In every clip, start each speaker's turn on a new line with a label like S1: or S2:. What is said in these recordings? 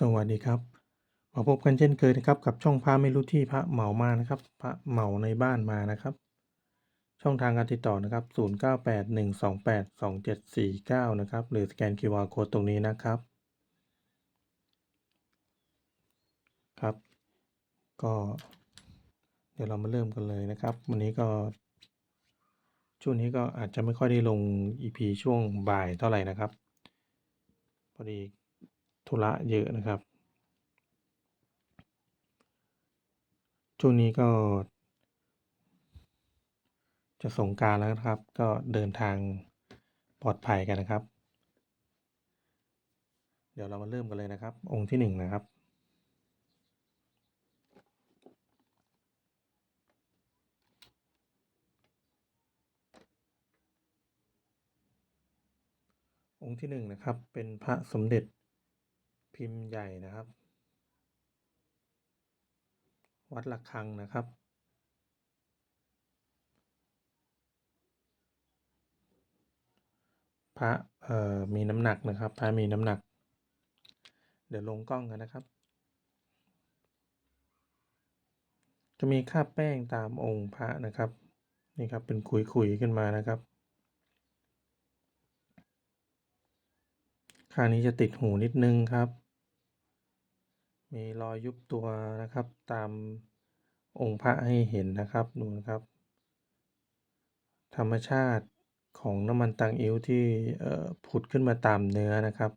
S1: สวัสดีครับ มาพบกันเช่นเคยนะครับ กับช่องพระไม่รู้ที่พระเหมามานะครับ พระเหมาในบ้านมานะครับ ช่องทางการติดต่อนะครับ 0981282749 นะครับ หรือสแกน QR Code ตรงนี้นะครับ ครับ ก็ เดี๋ยวเรามาเริ่มกันเลยนะครับ วันนี้ก็ ช่วงนี้ก็อาจจะไม่ค่อยได้ลง EP ช่วงบ่ายเท่าไหร่นะครับ พอดี ธุระเยอะนะครับ ช่วงนี้ก็ จะสงกานต์แล้วนะครับ ก็เดินทางปลอดภัยกันนะครับ เดี๋ยวเรามาเริ่มกันเลยนะครับ องค์ที่หนึ่งนะครับองค์ที่หนึ่งนะครับเป็นพระสมเด็จ พิมพ์ใหญ่นะครับ วัดระฆังนะครับ พระเอ่อมีน้ำหนักนะครับ พระมีน้ำหนัก เดี๋ยวลงกล้องกันนะครับ จะมีคราบแป้งตามองค์พระนะครับนี่ครับเป็นขุยๆขึ้นมานะครับข้างนี้จะติดหูนิดนึงครับ มีรอยยุบตัวนะครับ ตามองค์พระให้เห็นนะครับดูนะครับ ธรรมชาติของน้ำมันตังอิ้วที่ผุดขึ้นมาตามเนื้อนะครับ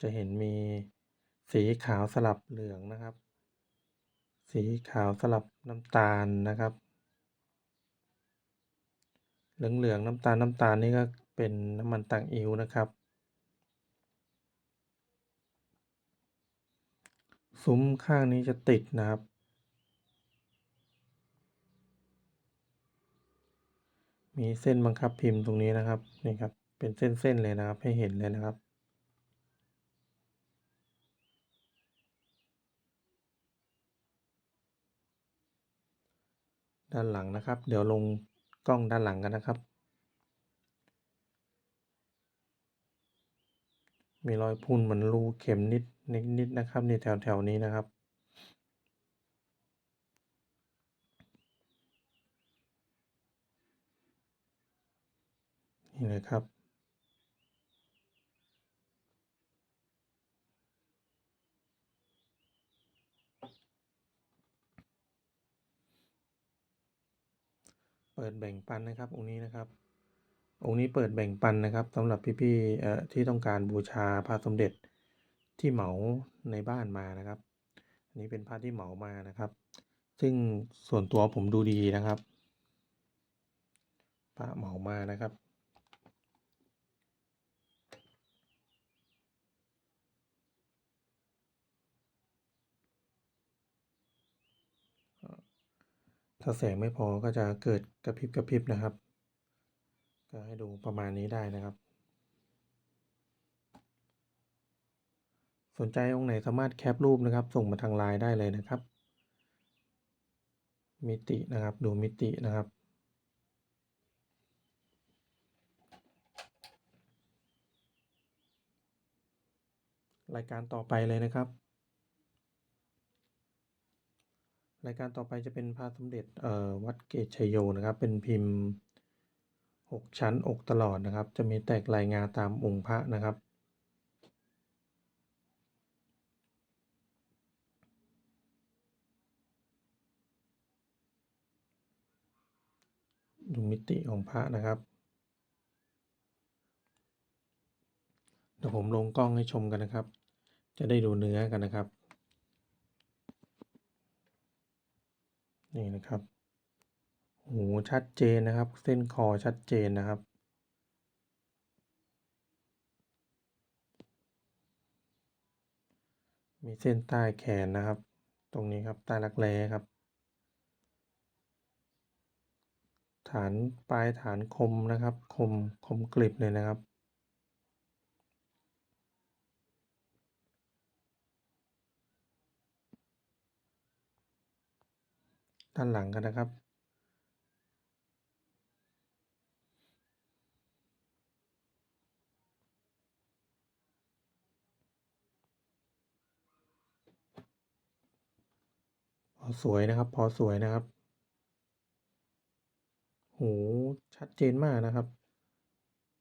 S1: จะเห็นมีสีขาวสลับเหลืองนะครับ สีขาวสลับน้ำตาลนะครับ เหลืองๆน้ำตาลน้ำตาลนี่ก็เป็นน้ำมันตังอิ้วนะครับ ซุ้มข้างนี้จะติดนะครับ มีเส้นบังคับพิมพ์ตรงนี้นะครับนี่ครับเป็นเส้นๆเลยนะครับให้เห็นเลยนะครับด้านหลังนะครับ เดี๋ยวลงกล้องด้านหลังกันนะครับ มีรอยพุ่นเหมือนรูเข็มนิด นิดๆนะครับในี่แถวๆนี้นะครับนี่เลยครับ เปิดแบ่งปันนะครับองค์นี้นะครับ องค์นี้เปิดแบ่งปันนะครับสำหรับพี่ๆเอ่อที่ต้องการบูชาพระสมเด็จ ที่เหมาในบ้านมานะครับ อันนี้เป็นพระที่เหมามานะครับ ซึ่งส่วนตัวผมดูดีนะครับพระเหมามานะครับถ้าแสงไม่พอก็จะเกิดกระพริบกระพริบนะครับ ก็ให้ดูประมาณนี้ได้นะครับ สนใจองค์ไหนสามารถแคปรูปนะครับ ส่งมาทางไลน์ได้เลยนะครับ มิตินะครับ ดูมิตินะครับรายการต่อไปเลยนะครับ รายการต่อไปจะเป็นพระสมเด็จเอ่อวัดเกตชัยโยนะครับ เป็นพิมพ์หกชั้นอกตลอดนะครับ จะมีแตกลายงาตามองค์พระนะครับ ดูมิติของพระนะครับ เดี๋ยวผมลงกล้องให้ชมกันนะครับ จะได้ดูเนื้อกันนะครับ นี่นะครับโหชัดเจนนะครับ เส้นคอชัดเจนนะครับมีเส้นใต้แขนนะครับ ตรงนี้ครับใต้รักแร้ครับ ฐานปลายฐานคมนะครับ คมคมกริบเลยนะครับ ด้านหลังกันนะครับพอสวยนะครับ พอสวยนะครับ โอ้โฮชัดเจนมากนะครับ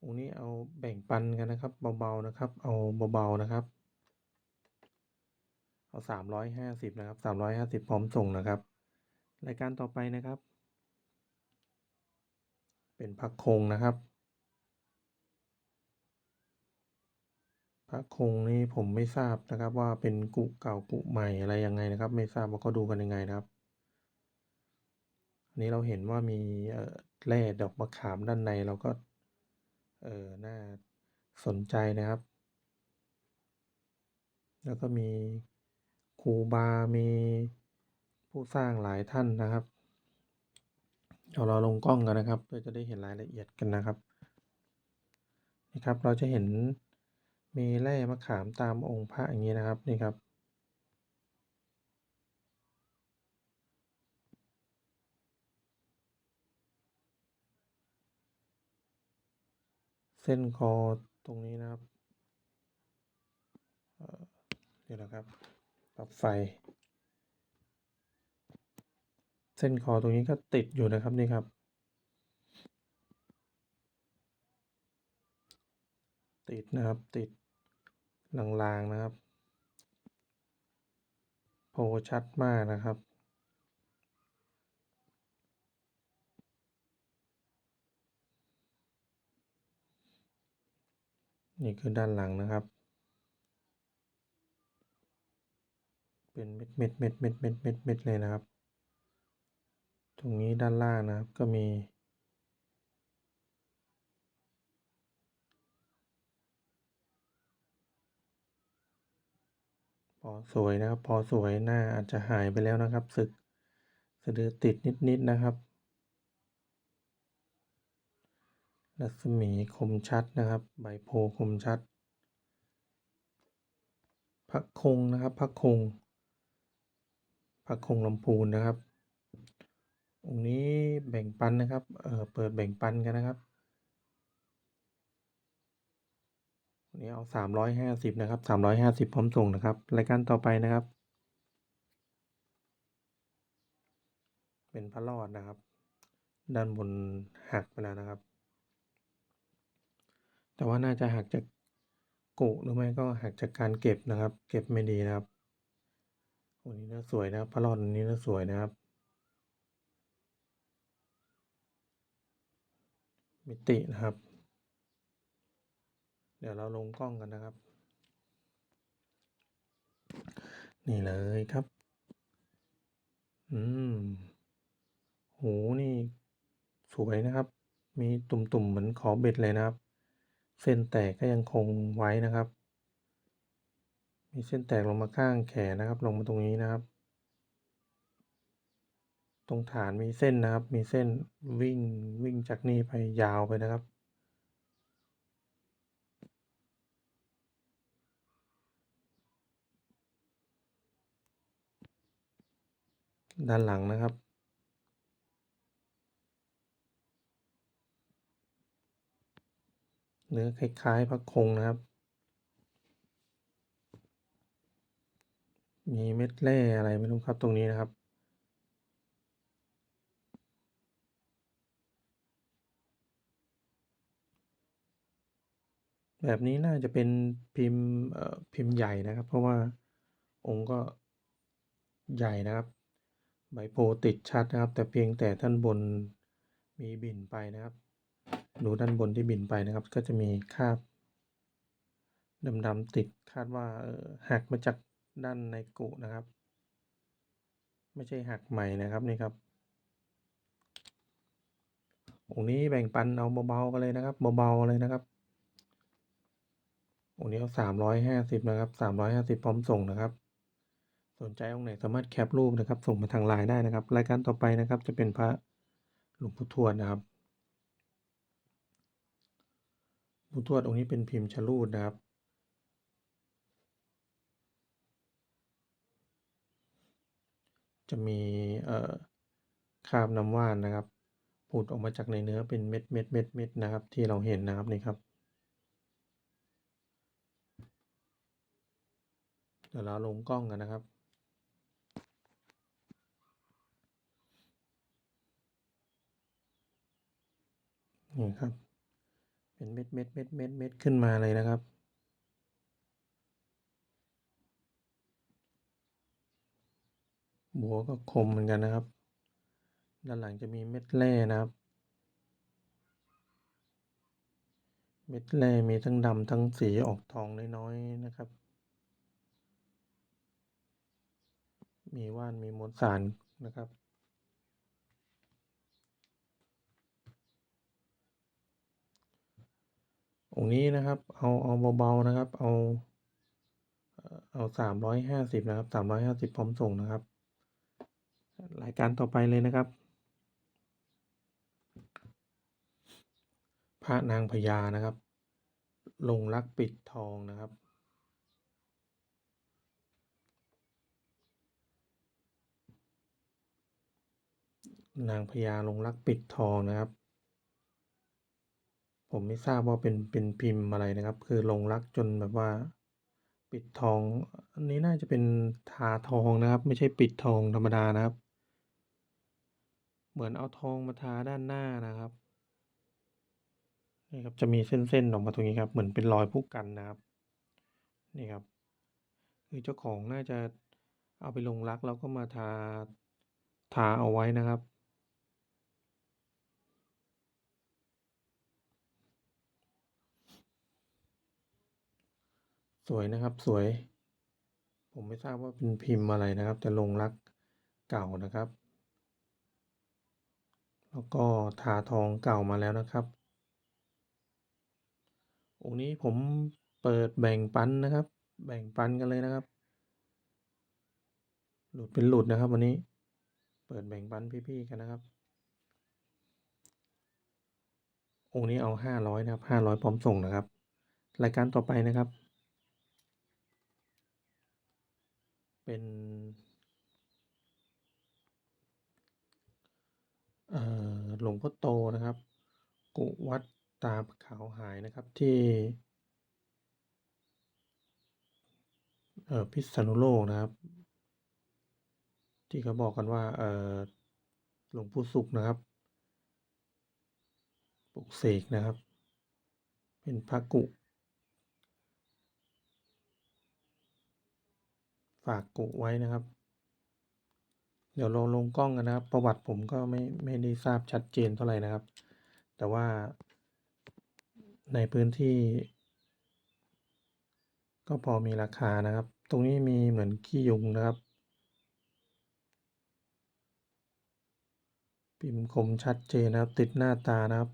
S1: องนี้เอาแบ่งปันกันนะครับ เบาๆนะครับ เอาเบาๆนะครับ เอา350นะครับ350พร้อมส่งนะครับ รายการต่อไปนะครับ เป็นพระคงนะครับพระคงนี่ผมไม่ทราบนะครับ ว่าเป็นกุเก่ากุใหม่อะไรยังไงนะครับ ไม่ทราบว่าเขาดูกันยังไงนะครับ อันนี้เราเห็นว่ามีเอ่อ แร่ดอกมะขามด้านในเราก็ เออน่าสนใจนะครับ แล้วก็มีครูบา มีผู้สร้างหลายท่านนะครับเดี๋ยวเราลงกล้องกันนะครับ เพื่อจะได้เห็นรายละเอียดกันนะครับนี่ครับ เราจะเห็นมีแร่มะขามตามองค์พระอย่างงี้นะครับนี่ครับ เส้นคอตรงนี้นะครับเอ่อเดี๋ยวนะครับปรับไฟ เส้นคอตรงนี้ก็ติดอยู่นะครับนี่ครับติดนะครับติดลางๆนะครับ โพชัดมากนะครับ นี่คือด้านหลังนะครับ เป็นเม็ดๆๆๆๆๆเม็ดเม็ดเม็ดเม็ดเลยนะครับ ตรงนี้ด้านล่างนะครับก็มี พอสวยนะครับ พอสวยหน้าอาจจะหายไปแล้วนะครับ สึกสะดือติดนิดๆนะครับ รัศมีคมชัดนะครับ ใบโพคมชัด พระคงนะครับ พระคง พระคงลำพูนนะครับ องค์นี้แบ่งปันนะครับเอ่อเปิดแบ่งปันกันนะครับอันนี้เอา350นะครับ350พร้อมส่งนะครับ รายการต่อไปนะครับ เป็นพระรอดนะครับ ด้านบนหักไปแล้วนะครับ แต่ว่าน่าจะหักจากกุหรือไม่ก็หักจากการเก็บนะครับ เก็บไม่ดีนะครับองค์นี้นื้อสวยนะครับพระรอดอนี้นื้อสวยนะครับ มิตินะครับ เดี๋ยวเราลงกล้องกันนะครับ นี่เลยครับ อืมโอ้โฮนี่สวยนะครับ มีตุ่มๆเหมือนขอเบ็ดเลยนะครับ เส้นแตกก็ยังคงไว้นะครับ มีเส้นแตกลงมาข้างแขนนะครับ ลงมาตรงนี้นะครับ ตรงฐานมีเส้นนะครับ มีเส้นวิ่งวิ่งจากนี่ไปยาวไปนะครับด้านหลังนะครับ เนื้อคล้ายๆพระคงนะครับ มีเม็ดแร่อะไรไม่รู้ครับตรงนี้นะครับ แบบนี้น่าจะเป็นพิมพ์พิมพ์ใหญ่นะครับ เพราะว่าองค์ก็ใหญ่นะครับใบโพติดชัดนะครับ แต่เพียงแต่ด้านบนมีบินไปนะครับ ดูด้านบนที่บินไปนะครับ ก็จะมีคราบดำๆติดคาดว่าเออหักมาจากด้านในกุนะครับ ไม่ใช่หักใหม่นะครับนี่ครับองนี้แบ่งปันเอาเบาๆกันเลยนะครับเบาๆเลยนะครับองนี้เอา350นะครับ350พร้อมส่งนะครับ สนใจองค์ไหนสามารถแคปรูปนะครับ ส่งมาทาง LINE ได้นะครับ รายการต่อไปนะครับ จะเป็นพระหลวงปู่ทวดนะครับ องค์ทวดองค์นี้เป็นพิมพ์ชลูดนะครับ จะมีเอ่อคาบน้ำว่านนะครับผุดออกมาจากในเนื้อเป็นเม็ดเม็ดเม็ดเม็ดนะครับ ที่เราเห็นนะครับนี่ครับเดี๋ยวเราลงกล้องกันนะครับนี่ครับ เป็นเม็ดเม็ดเม็ดเม็ดเม็ดขึ้นมาเลยนะครับ บัวก็คมเหมือนกันนะครับ ด้านหลังจะมีเม็ดแร่นะครับ เม็ดแร่มีทั้งดำทั้งสีออกทองน้อยๆนะครับ มีว่านมีมวลสารนะครับ องค์นี้นะครับ เอาเอาเบาๆนะครับ เอาเอ่อเอาสามร้อยห้าสิบนะครับสามร้อยห้าสิบพร้อมส่งนะครับ รายการต่อไปเลยนะครับ พระนางพญานะครับ ลงรักปิดทองนะครับนางพญาลงรักปิดทองนะครับ ผมไม่ทราบว่าเป็นเป็นพิมพ์อะไรนะครับ คือลงรักจนแบบว่า ปิดทอง อันนี้น่าจะเป็นทาทองนะครับ ไม่ใช่ปิดทองธรรมดานะครับ เหมือนเอาทองมาทาด้านหน้านะครับนี่ครับจะมีเส้นๆออกมาตรงนี้ครับ เหมือนเป็นรอยผู้กันนะครับ นี่ครับ คือเจ้าของน่าจะเอาไปลงรักแล้วก็มาทาทาเอาไว้นะครับ สวยนะครับสวย ผมไม่ทราบว่าเป็นพิมพ์อะไรนะครับ แต่ลงรักเก่านะครับ แล้วก็ทาทองเก่ามาแล้วนะครับองค์นี้ผมเปิดแบ่งปันนะครับ แบ่งปันกันเลยนะครับ หลุดเป็นหลุดนะครับ วันนี้ เปิดแบ่งปันพี่ๆกันนะครับองค์นี้เอาห้าร้อยนะครับห้าร้อยพร้อมส่งนะครับ รายการต่อไปนะครับ เป็นหลวงพ่อโตนะครับ กุวัดตาขาวหายนะครับที่เออพิษณุโลกนะครับ ที่เขาบอกกันว่าเออหลวงปู่สุขนะครับปลุกเสกนะครับ เป็นพระกุ ฝากกุไว้นะครับ เดี๋ยวเราลงกล้องกันนะครับ ประวัติผมก็ไม่ไม่ได้ทราบชัดเจนเท่าไหร่นะครับ แต่ว่าในพื้นที่ ก็พอมีราคานะครับ ตรงนี้มีเหมือนขี้ยุงนะครับพิมพ์คมชัดเจนนะครับ ติดหน้าตานะครับ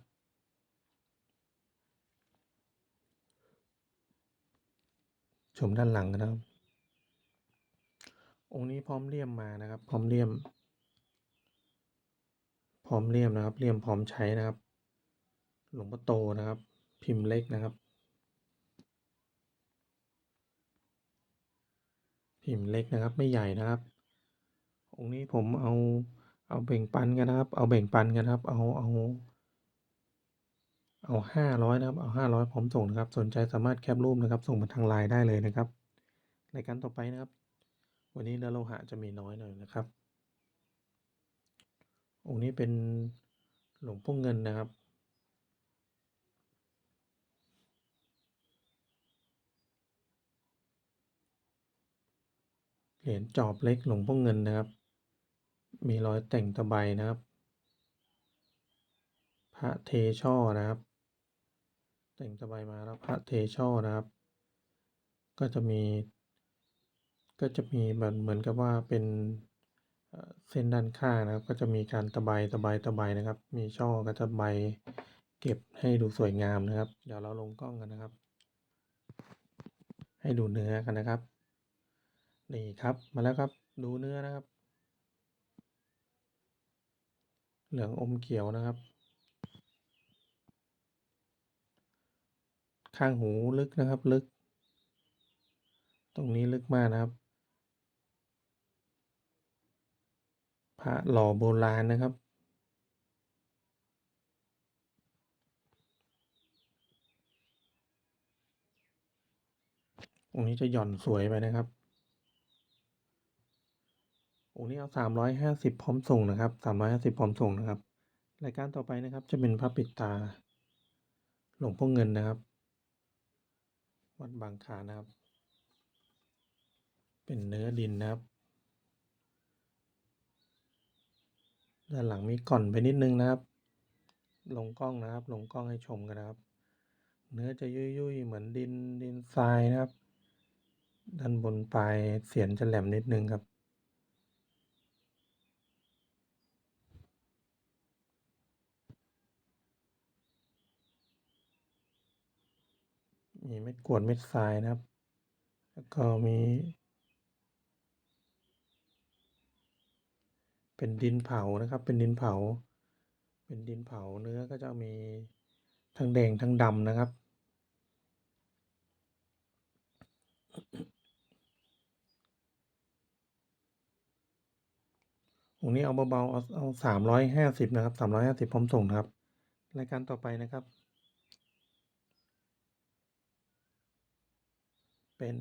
S1: ชมด้านหลังนะครับ องค์นี้พร้อมเลี่ยมมานะครับ พร้อมเลี่ยม พร้อมเลี่ยมนะครับเลี่ยมพร้อมใช้นะครับ หลวงพ่อโตนะครับ พิมพ์เล็กนะครับ พิมพ์เล็กนะครับไม่ใหญ่นะครับ องค์นี้ผมเอาเอาแบ่งปันกันนะครับ เอาแบ่งปันกันนะครับ เอาเอาเอาห้าร้อยนะครับ เอาห้าร้อยพร้อมส่งนะครับ สนใจสามารถแคปรูปนะครับ ส่งมาทางไลน์ได้เลยนะครับรายการต่อไปนะครับ วันนี้เนื้อโลหะจะมีน้อยหน่อยนะครับ องค์นี้เป็นหลวงพ่อเงินนะครับ เหรียญจอบเล็กหลวงพ่อเงินนะครับ มีรอยแต่งตะไบนะครับ พระเทช่อนะครับ แต่งตะไบมาแล้วพระเทช่อนะครับ ก็จะมี ก็จะมีแบบเหมือนกับว่าเป็นเอ่อเส้นด้านข้างนะครับ ก็จะมีการตะไบตะไบตะไบนะครับ มีช่อก็จะใบเก็บให้ดูสวยงามนะครับ เดี๋ยวเราลงกล้องกันนะครับ ให้ดูเนื้อกันนะครับ นี่ครับมาแล้วครับดูเนื้อนะครับ เหลืองอมเขียวนะครับ ข้างหูลึกนะครับลึก ตรงนี้ลึกมากนะครับ พระหล่อโบราณนะครับ องค์นี้จะหย่อนสวยไปนะครับ องค์นี้เอาสามร้อยห้าสิบพร้อมส่งนะครับสามร้อยห้าสิบพร้อมส่งนะครับ รายการต่อไปนะครับ จะเป็นพระปิดตา หลวงพ่อเงินนะครับ วัดบางคลานะครับ เป็นเนื้อดินนะครับ ด้านหลังมีก่อนไปนิดนึงนะครับ ลงกล้องนะครับ ลงกล้องให้ชมกันนะครับ เนื้อจะยุ่ยๆ เหมือนดินดินทรายนะครับ ด้านบนปลายเสียนจะแหลมนิดนึงครับมีเม็ดกรวดเม็ดทรายนะครับ แล้วก็มี เป็นดินเผานะครับ เป็นดินเผา เป็นดินเผาเนื้อก็จะมีทั้งแดงทั้งดำนะครับองนี้เอาเบาๆ เอาเอาสามร้อยห้าสิบนะครับสามร้อยห้าสิบพร้อมส่งนะครับ รายการต่อไปนะครับ เป็น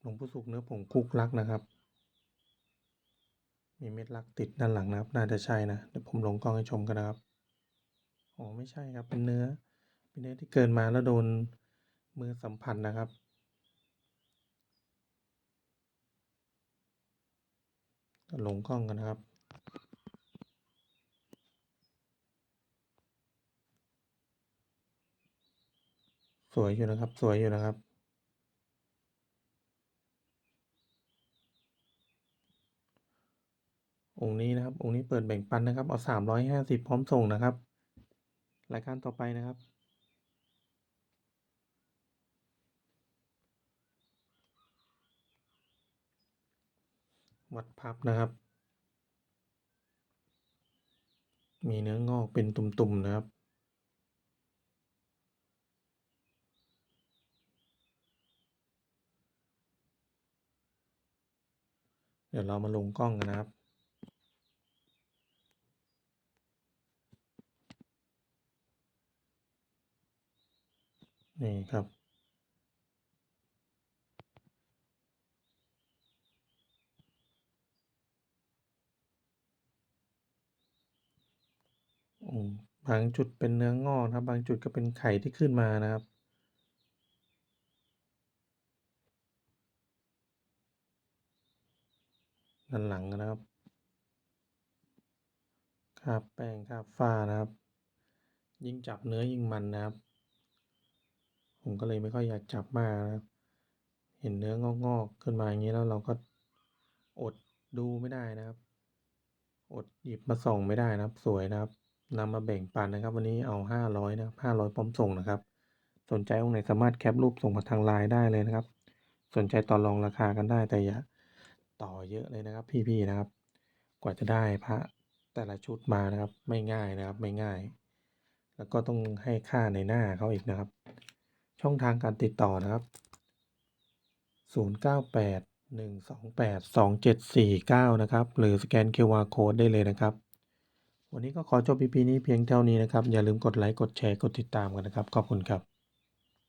S1: หลวงปู่สุขเนื้อผงคุกลักนะครับ มีเม็ดลักติดด้านหลังนะครับ น่าจะใช่นะ เดี๋ยวผมลงกล้องให้ชมกันนะครับอ๋อไม่ใช่ครับเป็นเนื้อ เป็นเนื้อที่เกินมาแล้วโดนมือสัมผัสนะครับลงกล้องกันนะครับสวยอยู่นะครับ สวยอยู่นะครับ องค์นี้นะครับ องค์นี้เปิดแบ่งปันนะครับ เอาสามร้อยห้าสิบพร้อมส่งนะครับ รายการต่อไปนะครับ วัดพับนะครับ มีเนื้องอกเป็นตุ่มๆนะครับเดี๋ยวเรามาลงกล้องกันนะครับ นี่ครับ บางจุดเป็นเนื้องอกนะครับ บางจุดก็เป็นไข่ที่ขึ้นมานะครับด้านหลังนะครับคาบแป้งคาบฝ้านะครับ ยิ่งจับเนื้อยิ่งมันนะครับ ผมก็เลยไม่ค่อยอยากจับมากนะครับเห็นเนื้องอกๆขึ้นมาอย่างนี้แล้วเราก็อดดูไม่ได้นะครับ อดหยิบมาส่องไม่ได้นะครับ สวยนะครับนำมาแบ่งปันนะครับ วันนี้เอาห้าร้อยนะครับห้าร้อยพร้อมส่งนะครับ สนใจองค์ไหนสามารถแคปรูปส่งมาทางไลน์ได้เลยนะครับ สนใจต่อรองราคากันได้แต่อย่าต่อเยอะเลยนะครับ พี่ๆนะครับ กว่าจะได้พระแต่ละชุดมานะครับ ไม่ง่ายนะครับ ไม่ง่าย แล้วก็ต้องให้ค่าในหน้าเขาอีกนะครับ ช่องทางการติดต่อนะครับ 098 128 2749 นะครับ หรือสแกน QR Code ได้เลยนะครับ วันนี้ก็ขอจบ EP นี้เพียงเท่านี้นะครับ อย่าลืมกดไลค์ กดแชร์ กดติดตามกันนะครับ ขอบคุณครับ